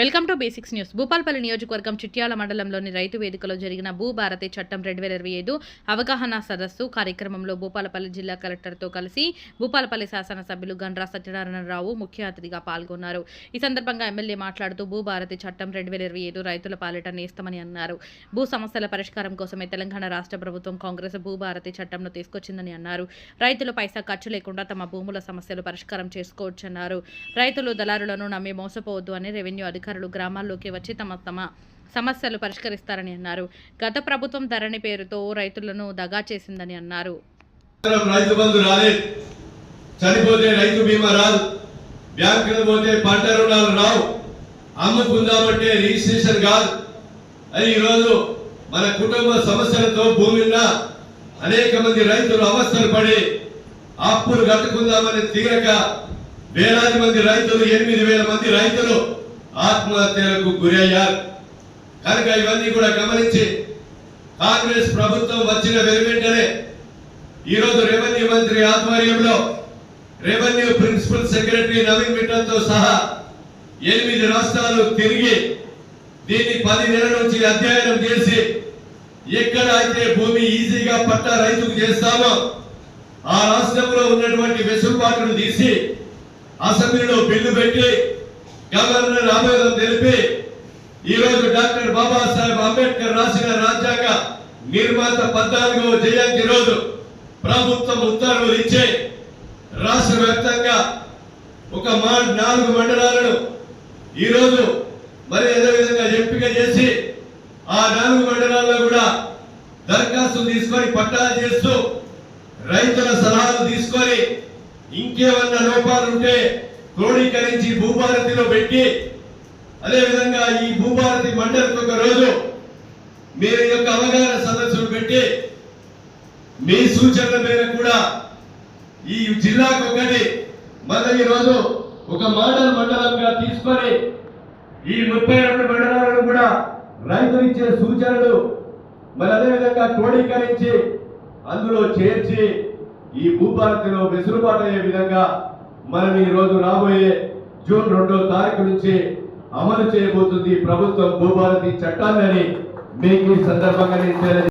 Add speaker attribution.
Speaker 1: Welcome to basics news. Bhupalpally నియోజకవర్గం చిట్యాల మండలంలోని రైతు వేదికలో జరిగిన భూభారతి చట్టం రెండు వేల ఇరవై ఐదు అవగాహన సదస్సు కార్యక్రమంలో భూపాలపల్లి జిల్లా కలెక్టర్తో కలిసి భూపాలపల్లి శాసనసభ్యులు గండ్రా సత్యనారాయణరావు ముఖ్య అతిథిగా పాల్గొన్నారు. ఈ సందర్భంగా ఎమ్మెల్యే మాట్లాడుతూ భూభారతి చట్టం రెండు వేల ఇరవై ఐదు రైతుల పాలిట నేస్తమని అన్నారు. భూ సమస్యల పరిష్కారం కోసమే తెలంగాణ రాష్ట్ర ప్రభుత్వం కాంగ్రెస్ భూభారతి చట్టంను తీసుకొచ్చిందని అన్నారు. రైతులు పైసా ఖర్చు లేకుండా తమ భూముల సమస్యలు పరిష్కారం చేసుకోవచ్చన్నారు. రైతులు దళారులను నమ్మి మోసపోవద్దు అని రెవెన్యూ అధికారులు గ్రామాల్లోకి వచ్చి తమ తమ సమస్యలు పరిష్కరిస్తారని అన్నారు. గత ప్రభుత్వం ధరణి పేరుతో రైతులను దగా చేసిందని అన్నారు.
Speaker 2: రైతు బంధు రాలేదు చనిపోతే రైతు బీమా రాదు. బ్యాంకులు పోతే పంట రుణాలు రావు. అమ్ముకుందామంటే రిజిస్ట్రేషన్ కాదు. అని ఈరోజు మన కుటుంబ సమస్యలతో భూమిన్న అనేక మంది రైతులు అవస్థలు పడి అప్పులు కట్టుకుందామని తీరక వేలాది మంది రైతులు ఎనిమిది వేల మంది రైతులు ఆత్మహత్యలకు గురయ్యారు. కనుక ఇవన్నీ కూడా గమనించి కాంగ్రెస్ ప్రభుత్వం వచ్చిన వెనువెంటనే ఈరోజు రెవెన్యూ మంత్రి ఆధ్వర్యంలో రెవెన్యూ ప్రిన్సిపల్ సెక్రటరీ నవీన్ మిట్టల్తో సహా ఎనిమిది రాష్ట్రాలు తిరిగి దీన్ని పది నెలల నుంచి అధ్యయనం చేసి ఎక్కడ అయితే భూమి ఈజీగా పట్టా రైతుకు చేస్తామో ఆ రాష్ట్రంలో ఉన్నటువంటి వెసులుబాటును తీసి అసెంబ్లీలో బిల్లు పెట్టి గవర్నర్ ఆమోదం తెలిపి ఈ రోజు డాక్టర్ బాబాసాహెబ్ అంబేద్కర్ రాసిన రాజ్యాంగ నిర్మాత పద్నాలుగవ జయంతి రోజు ప్రభుత్వం ఉత్తర్వులు ఇచ్చే రాష్ట్ర వ్యాప్తంగా ఒక మా నాలుగు మండలాలను ఈరోజు మరి మరి విధంగా ఎంపిక చేసి ఆ నాలుగు మండలాల్లో కూడా దరఖాస్తు తీసుకొని పట్టాలు చేస్తూ రైతుల సలహాలు తీసుకొని ఇంకేమన్నా లోపాలు ఉంటే క్రోడీకరించి భూభారతిలో పెట్టి అదేవిధంగా ఈ భూభారతి మండలికి ఒక రోజు మీరు యొక్క అవగాహన సదస్సులు పెట్టి మీ సూచనల మేరకు కూడా ఈ జిల్లాకు ఒకటి మళ్ళీ ఈ రోజు ఒక మోడల్ మండలంగా తీసుకొని ఈ ముప్పై రెండు మండలాలను కూడా రైతులు ఇచ్చే సూచనలు మరి అదేవిధంగా క్రోడీకరించి అందులో చేర్చి ఈ భూభారతిలో వెసులుబాటు అయ్యే విధంగా మనం ఈ రోజు రాబోయే జూన్ రెండో తారీఖు నుంచి అమలు చేయబోతుంది ప్రభుత్వం భూభారతి చట్టాన్ని మీకు ఈ సందర్భంగా నేను